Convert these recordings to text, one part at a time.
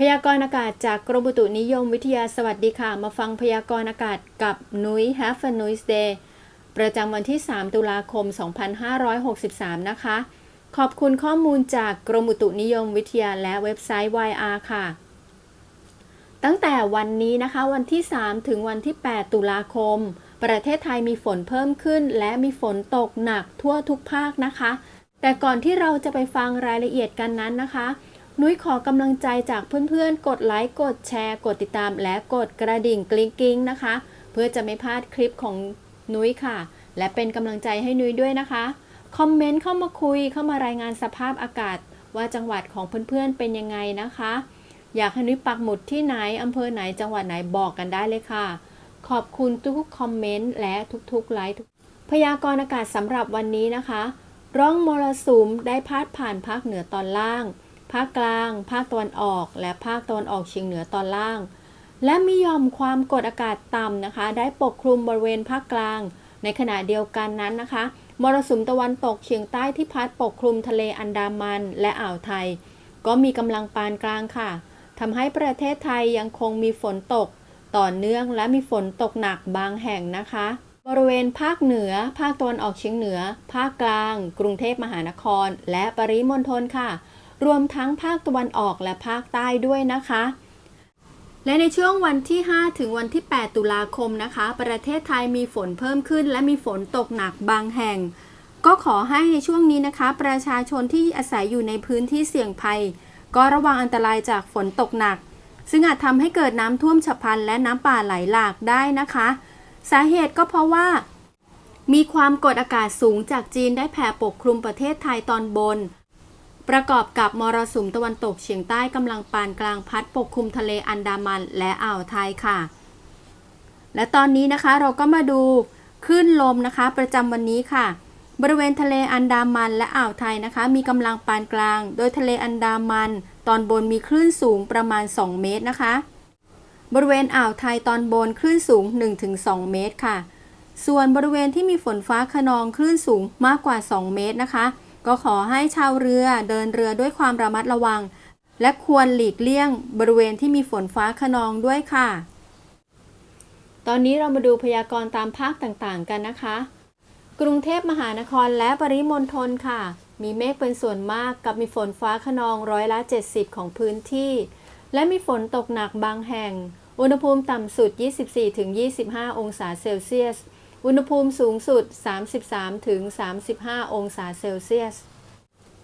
พยากรณ์อากาศจากกรมอุตุนิยมวิทยาสวัสดีค่ะ มาฟังพยากรณ์อากาศกับนุ้ย Have a Nice Day ประจำวันที่ 3 ตุลาคม 2563 นะคะ ขอบคุณข้อมูลจากกรมอุตุนิยมวิทยาและเว็บไซต์ YR ค่ะ ตั้งแต่วันนี้นะคะวันที่ 3 ถึงวันที่ 8 ตุลาคม ประเทศไทยมีฝนเพิ่มขึ้น และมีฝนตกหนักทั่วทุกภาคนะคะ แต่ก่อนที่เราจะไปฟังรายละเอียดกันนั้นนะคะ นุ้ยขอกำลังใจจากเพื่อนๆ กดไลค์ กดแชร์ กดติดตาม และกดกระดิ่งกลิ้งกิ้งนะคะ เพื่อจะไม่พลาดคลิปของนุ้ยค่ะ และเป็นกำลังใจให้นุ้ยด้วยนะคะ คอมเมนต์เข้ามาคุย เข้ามารายงานสภาพอากาศ ว่าจังหวัดของเพื่อนๆ เป็นยังไงนะคะ อยากให้นุ้ยปักหมุดที่ไหนอำเภอไหน จังหวัดไหนบอกกันได้เลยค่ะ ขอบคุณทุกๆ คอมเมนต์และทุกๆ ไลค์พยากรณ์อากาศสำหรับวันนี้นะคะ ร่องมรสุมได้พาดผ่านภาคเหนือตอนล่าง ภาคกลาง ภาคตะวันออก และภาคตะวันออกเฉียงเหนือตอนล่าง และมีย่อมความกดอากาศต่ำนะคะ ได้ปกคลุมบริเวณภาคกลาง ในขณะเดียวกันนั้นนะคะมรสุมตะวันตกเฉียงใต้ที่พัดปกคลุมทะเลอันดามันและอ่าวไทย ก็มีกำลังปานกลางค่ะทำให้ประเทศไทยยังคงมีฝนตก ต่อเนื่องและมีฝนตกหนักบางแห่งนะคะ บริเวณภาคเหนือ ภาคตะวันออกเฉียงเหนือ ภาคกลาง กรุงเทพมหานคร และปริมณฑลค่ะ รวมทั้งภาคตะวันออกและภาคใต้ด้วยนะคะ และในช่วงวันที่ 5 ถึงวันที่ 8 ตุลาคมนะคะ ประเทศไทยมีฝนเพิ่มขึ้น และมีฝนตกหนักบางแห่ง ก็ขอให้ในช่วงนี้นะคะ ประชาชนที่อาศัยอยู่ในพื้นที่เสี่ยงภัย ก็ระวังอันตรายจากฝนตกหนัก ซึ่งอาจทำให้เกิดน้ำท่วมฉับพลันและน้ำป่าไหลหลากได้นะคะ สาเหตุก็เพราะว่ามีความกดอากาศสูงจากจีนได้แผ่ปกคลุมประเทศไทยตอนบน ประกอบกับมรสุมตะวันตกเฉียงใต้กำลังปานกลางพัดปกคลุมทะเลอันดามันและอ่าวไทยค่ะ และตอนนี้นะคะเราก็มาดูคลื่นลมนะคะ ประจำวันนี้ค่ะ บริเวณทะเลอันดามันและอ่าวไทยนะคะ มีกำลังปานกลาง โดยทะเลอันดามัน ตอนบนมีคลื่นสูงประมาณ 2 เมตรนะคะ บริเวณอ่าวไทยตอนบนคลื่นสูง 1-2 เมตรค่ะ ส่วนบริเวณที่มีฝนฟ้าขนองคลื่นสูงมากกว่า 2 เมตรนะคะ ก็ขอให้ชาวเรือเดินเรือด้วยความระมัดระวัง และควรหลีกเลี่ยงบริเวณที่มีฝนฟ้าขนองด้วยค่ะ ตอนนี้เรามาดูพยากรณ์ตามภาคต่างๆ กันนะคะ กรุงเทพมหานครและปริมณฑลค่ะ มีเมฆเป็นส่วนมากกับมีฝนฟ้าขนองร้อยละ 70 ของพื้นที่ และมีฝนตกหนักบางแห่ง อุณหภูมิต่ำสุด 24-25 องศาเซลเซียส อุณหภูมิสูงสุด 33-35 องศาเซลเซียส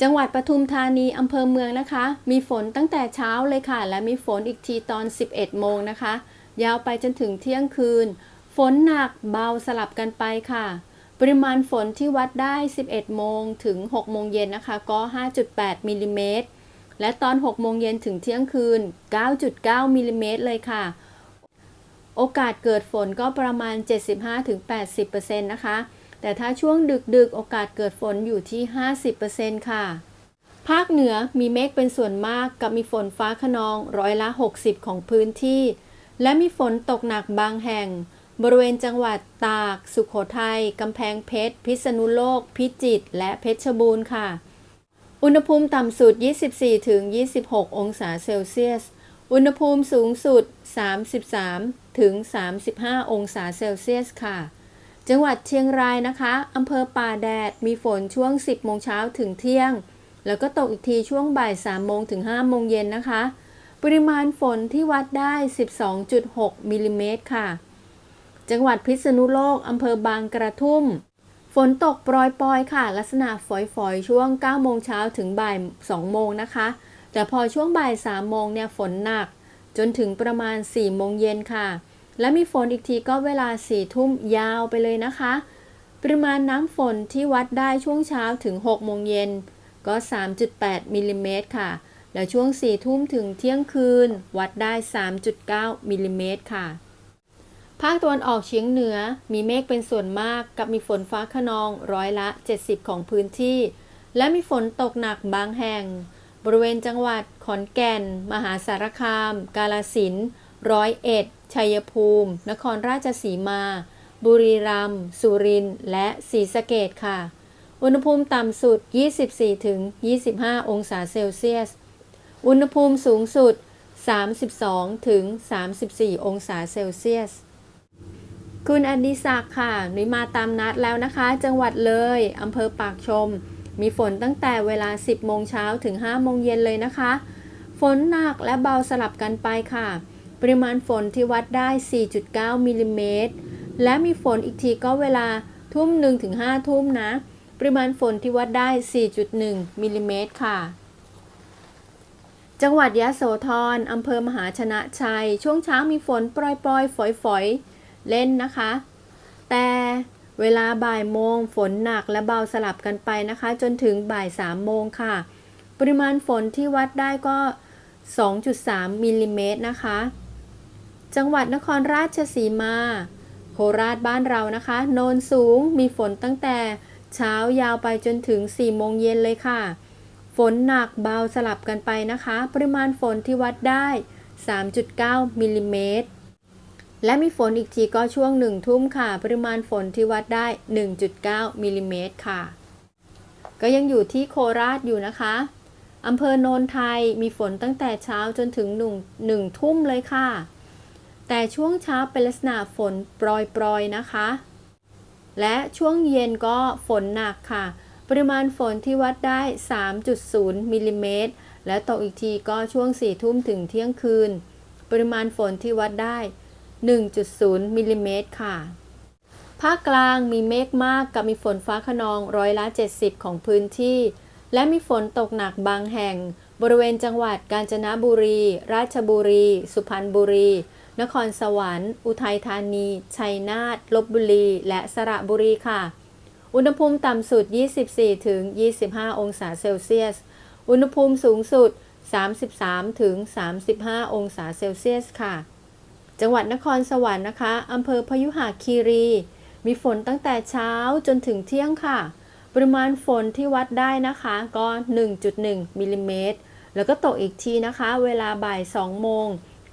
จังหวัดปทุมธานีอำเภอเมืองนะคะ มีฝนตั้งแต่เช้าเลยค่ะ และมีฝนอีกทีตอน 11 โมงนะคะ ยาวไปจนถึงเที่ยงคืน ฝนหนักเบาสลับกันไปค่ะ ปริมาณฝนที่วัดได้ 11 โมงถึง 6 โมงเย็นนะคะ ก็ 5.8 มิลลิเมตร และตอน 6 โมงเย็นถึงเที่ยงคืน 9.9 มิลลิเมตรเลยค่ะ โอกาสเกิดฝนก็ประมาณ 75-80%นะคะ แต่ถ้าช่วงดึกๆ โอกาสเกิดฝนอยู่ที่ 50%ค่ะ ภาคเหนือมีเมฆเป็นส่วนมากกับมีฝนฟ้าขนองร้อยละ 60 ของพื้นที่ และมีฝนตกหนักบางแห่ง บริเวณจังหวัดตาก สุขโขทัยกำแพงเพชร พิษณุโลก พิจิตร และเพชรบูรณ์ค่ะ อุณหภูมิต่ำสุด 24-26 องศาเซลเซียส อุณหภูมิสูงสุด 33 ถึง 35 องศาเซลเซียสค่ะ จังหวัดเชียงรายนะคะอำเภอป่าแดดมีฝนช่วง 10 โมงเช้าถึงเที่ยง แล้วก็ตกอีกทีช่วงบ่าย 3 โมงถึง 5 โมงเย็นนะคะ ปริมาณฝนที่วัดได้ 12.6 มิลลิเมตรค่ะ จังหวัดพิษณุโลกอำเภอบางกระทุ่ม ฝนตกโปรยปลอยค่ะ ลักษณะฝอยๆ ช่วง 9 โมงเช้าถึงบ่าย 2 โมงนะคะ แต่พอช่วงบ่าย3โมงเนี่ยฝนหนัก จนถึงประมาณ4โมงเย็นค่ะ และมีฝนอีกทีก็เวลา4ทุ่มยาวไปเลยนะคะ ปริมาณน้ำฝนที่วัดได้ช่วงเช้าถึง6โมงเย็นก็ 3.8มิลลิเมตรค่ะ แล้วช่วง4ทุ่มถึงเที่ยงคืน วัดได้ 3.9มิลลิเมตรค่ะ ภาคตะวันออกเฉียงเหนือมีเมฆเป็นส่วนมากกับมีฝนฟ้าขนองร้อยละ 70 ของพื้นที่ และมีฝนตกหนักบางแห่ง บริเวณจังหวัดขอนแก่น มหาสารคาม กาลสินร้อยเอ็ด ชัยภูมิ นครราชสีมา บุรีรัมย์ สุรินทร์ และศรีสะเกดค่ะ อุณหภูมิต่ำสุด 24-25 องศาเซลเซียส อุณหภูมิสูงสุด 32-34 องศาเซลเซียส คุณอดิศักดิ์ค่ะ นุยมาตามนัดแล้วนะคะ จังหวัดเลย อำเภอปากชม มีฝนตั้งแต่เวลา 10 โมงเช้าถึง 5 โมงเย็นเลยนะคะ ฝนหนักและเบาสลับกันไปค่ะ ปริมาณฝนที่วัดได้ 4.9 มิลลิเมตร และมีฝนอีกทีก็เวลาทุ่ม1ถึง5ทุ่มนะ ปริมาณฝนที่วัดได้ 4.1 มิลลิเมตรค่ะ จังหวัดยะโสธรอำเภอมหาชนะชัย ช่วงเช้ามีฝนปล่อยๆ ฝอยๆ เล่นนะคะ แต่ เวลาบ่ายโมงฝนหนักและเบาสลับกันไปนะคะ จนถึงบ่าย3โมงค่ะ ปริมาณฝนที่วัดได้ก็ 2.3มิลลิเมตรนะคะ จังหวัดนครราชสีมา โคราชบ้านเรานะคะ โนนสูงมีฝนตั้งแต่เช้ายาวไปจนถึง4โมงเย็นเลยค่ะ ฝนหนักเบาสลับกันไปนะคะ ปริมาณฝนที่วัดได้ 3.9มิลลิเมตร และมีฝนอีกทีก็ช่วงหนึ่งทุ่มค่ะ ปริมาณฝนที่วัดได้ 1.9มิลลิเมตรค่ะ ก็ยังอยู่ที่โคราชอยู่นะคะอำเภอโนนไทยมีฝนตั้งแต่เช้าจนถึงหนึ่งหนึ่งทุ่มเลยค่ะ แต่ช่วงเช้าเป็นลักษณะฝนโปรยๆนะคะ และช่วงเย็นก็ฝนหนักค่ะ ปริมาณฝนที่วัดได้ 3.0มิลลิเมตร และตกอีกทีก็ช่วง4ทุ่มถึงเที่ยงคืน ปริมาณฝนที่วัดได้ 1.0มิลลิเมตรค่ะ ภาคกลางมีเมฆมากกับมีฝนฟ้าขนองร้อยละ 70 ของพื้นที่ และมีฝนตกหนักบางแห่ง บริเวณจังหวัดกาญจนบุรี ราชบุรี สุพรรณบุรี นครสวรรค์ อุทัยธานี ชัยนาทลบบุรี และสระบุรีค่ะ อุณหภูมิต่ำสุด 24ถึง25 องศาเซลเซียส อุณหภูมิสูงสุด 33ถึง35 องศาเซลเซียสค่ะ จังหวัดนครสวรรค์นะคะอำเภอพยุหคีรี มีฝนตั้งแต่เช้าจนถึงเที่ยงค่ะ ปริมาณฝนที่วัดได้นะคะก็ 1.1มิลลิเมตร แล้วก็ตกอีกทีนะคะ เวลาบ่าย 2 โมง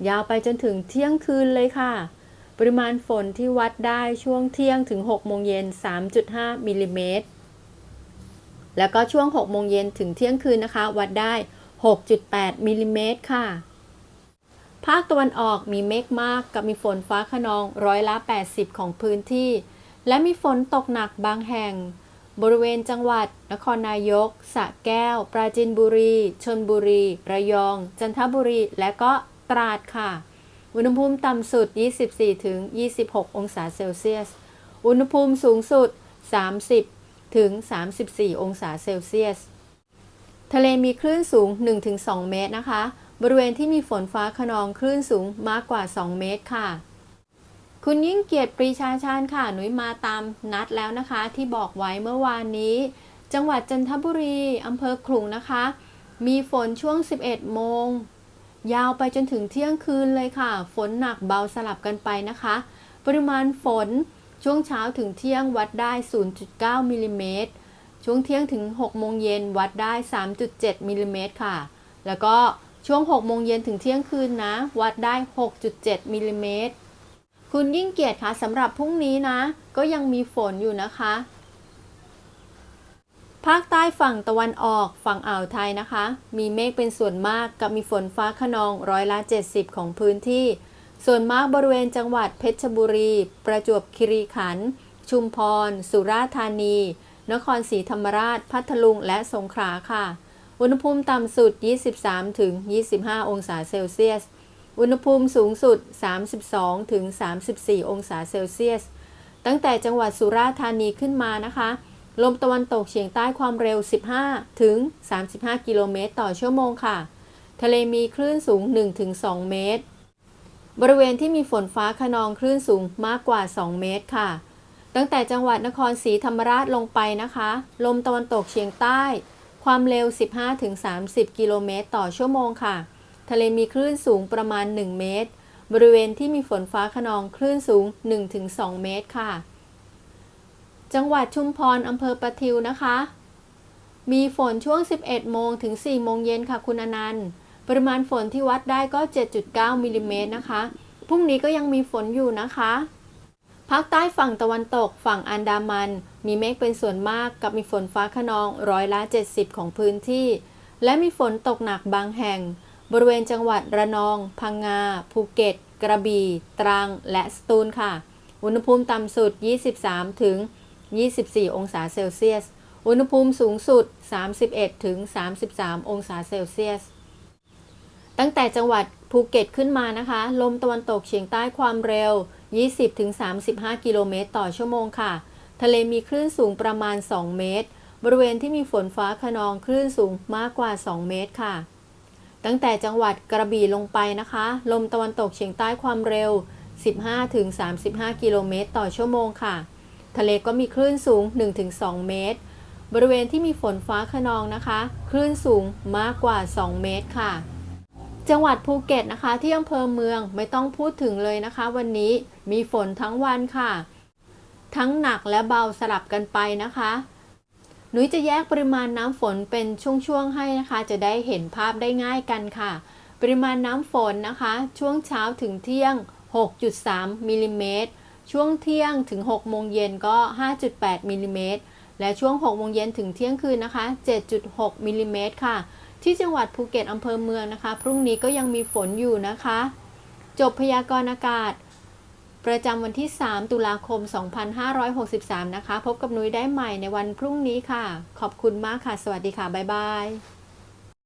ยาวไปจนถึงเที่ยงคืนเลยค่ะ ปริมาณฝนที่วัดได้ช่วงเที่ยงถึง 6 โมงเย็น 3.5มิลลิเมตร แล้วก็ช่วง 6 โมงเย็นถึงเที่ยงคืนนะคะ วัดได้ 6.8มิลลิเมตรค่ะ ภาคตะวันออกมีเมฆมากกับมีฝนฟ้าขนองร้อยละ 80 ของพื้นที่ และมีฝนตกหนักบางแห่ง บริเวณจังหวัด นครนายกสระแก้ว ปราจีนบุรี ชนบุรี ระยอง จันทบุรี และก็ตราดค่ะ อุณหภูมิต่ำสุด 24ถึง26 องศาเซลเซียส อุณหภูมิสูงสุด 30ถึง34 องศาเซลเซียส ทะเลมีคลื่นสูง 1-2 เมตรนะคะ บริเวณที่มีฝนฟ้าขนองคลื่นสูงมากกว่า 2 เมตรค่ะ คุณยิ่งเกียรติปรีชาชาญค่ะ หนุยมาตามนัดแล้วนะคะ ที่บอกไว้เมื่อวานนี้ จังหวัดจันทบุรีอำเภอขลุงนะคะ มีฝนช่วง 11 โมง ยาวไปจนถึงเที่ยงคืนเลยค่ะ ฝนหนักเบาสลับกันไปนะคะ ปริมาณฝนช่วงเช้าถึงเที่ยงวัดได้ 0.9มิลลิเมตรช่วงเที่ยงถึง 6 โมงเย็นวัดได้ 3.7มิลลิเมตรค่ะ แล้วก็ ช่วง 6 โมงเย็นถึงเที่ยงคืนนะ วัดได้ 6.7มิลลิเมตรคุณยิ่งเกียรติคะสำหรับพรุ่งนี้นะ ก็ยังมีฝนอยู่นะคะ ภาคใต้ฝั่งตะวันออกฝั่งอ่าวไทยนะคะ มีเมฆเป็นส่วนมากกับมีฝนฟ้าขนองร้อยละ 70 ของพื้นที่ ส่วนมากบริเวณจังหวัดเพชรบุรี ประจวบคีรีขันธ์ชุมพร สุราษฎร์ธานี นครศรีธรรมราช พัทลุงและสงขลาค่ะ อุณหภูมิต่ำสุด 23-25 องศาเซลเซียส อุณหภูมิสูงสุด 32-34 องศาเซลเซียส ตั้งแต่จังหวัดสุราษฎร์ธานีขึ้นมานะคะ ลมตะวันตกเฉียงใต้ความเร็ว 15-35 กิโลเมตรต่อชั่วโมงค่ะ ทะเลมีคลื่นสูง 1-2 เมตร บริเวณที่มีฝนฟ้าขนองคลื่นสูงมากกว่า 2 เมตรค่ะ ตั้งแต่จังหวัดนครศรีธรรมราชลงไปนะคะ ลมตะวันตกเฉียงใต้ ความเร็ว 15-30 กิโลเมตรต่อชั่วโมงค่ะ ทะเลมีคลื่นสูงประมาณ 1 เมตร บริเวณที่มีฝนฟ้าขนองคลื่นสูง 1-2 เมตรค่ะ จังหวัดชุมพรอำเภอประทิวนะคะ มีฝนช่วง 11 โมงถึง 4 โมงเย็นค่ะคุณอนันต์ ปริมาณฝนที่วัดได้ก็ 7.9 มิลลิเมตรนะคะ พรุ่งนี้ก็ยังมีฝนอยู่นะคะ ภาคใต้ฝั่งตะวันตกฝั่งอันดามัน มีเมฆเป็นส่วนมากกับมีฝนฟ้าขนองร้อยละ 70 ของพื้นที่ และมีฝนตกหนักบางแห่ง บริเวณจังหวัดระนอง พังงา ภูเก็ต กระบี่ ตรัง และสตูลค่ะ อุณหภูมิต่ำสุด 23 ถึง 24 องศาเซลเซียส อุณหภูมิสูงสุด 31 ถึง 33 องศาเซลเซียส ตั้งแต่จังหวัดภูเก็ตขึ้นมานะคะ ลมตะวันตกเฉียงใต้ความเร็ว 20-35 กิโลเมตรต่อชั่วโมงค่ะ ทะเลมีคลื่นสูงประมาณ 2 เมตร บริเวณที่มีฝนฟ้าขนองคลื่นสูงมากกว่า 2 เมตรค่ะ ตั้งแต่จังหวัดกระบี่ลงไปนะคะ ลมตะวันตกเฉียงใต้ความเร็ว 15-35 กิโลเมตรต่อชั่วโมงค่ะ ทะเลก็มีคลื่นสูง 1-2 เมตร บริเวณที่มีฝนฟ้าขนองนะคะ คลื่นสูงมากกว่า 2 เมตรค่ะ จังหวัดภูเก็ตนะคะ ที่อำเภอเมืองไม่ต้องพูดถึงเลยนะคะ วันนี้มีฝนทั้งวันค่ะ ทั้งหนักและเบาสลับกันไปนะคะนุ้ยจะแยกปริมาณน้ำฝนเป็นช่วงๆให้นะคะ จะได้เห็นภาพได้ง่ายกันค่ะ ปริมาณน้ำฝนนะคะ ช่วงเช้าถึงเที่ยง 6.3มิลลิเมตรช่วงเที่ยงถึง6โมงเย็นก็ 5.8มิลลิเมตรและช่วง6โมงเย็นถึงเที่ยงคืนนะคะ 7.6มิลลิเมตรค่ะ ที่จังหวัดภูเก็ตอำเภอเมืองนะคะ พรุ่งนี้ก็ยังมีฝนอยู่นะคะ จบพยากรณ์อากาศ ประจำวันที่ 3 ตุลาคม 2563 นะคะ พบกับนุ้ยได้ใหม่ในวันพรุ่งนี้ค่ะ ขอบคุณมากค่ะ สวัสดีค่ะ บ๊ายบาย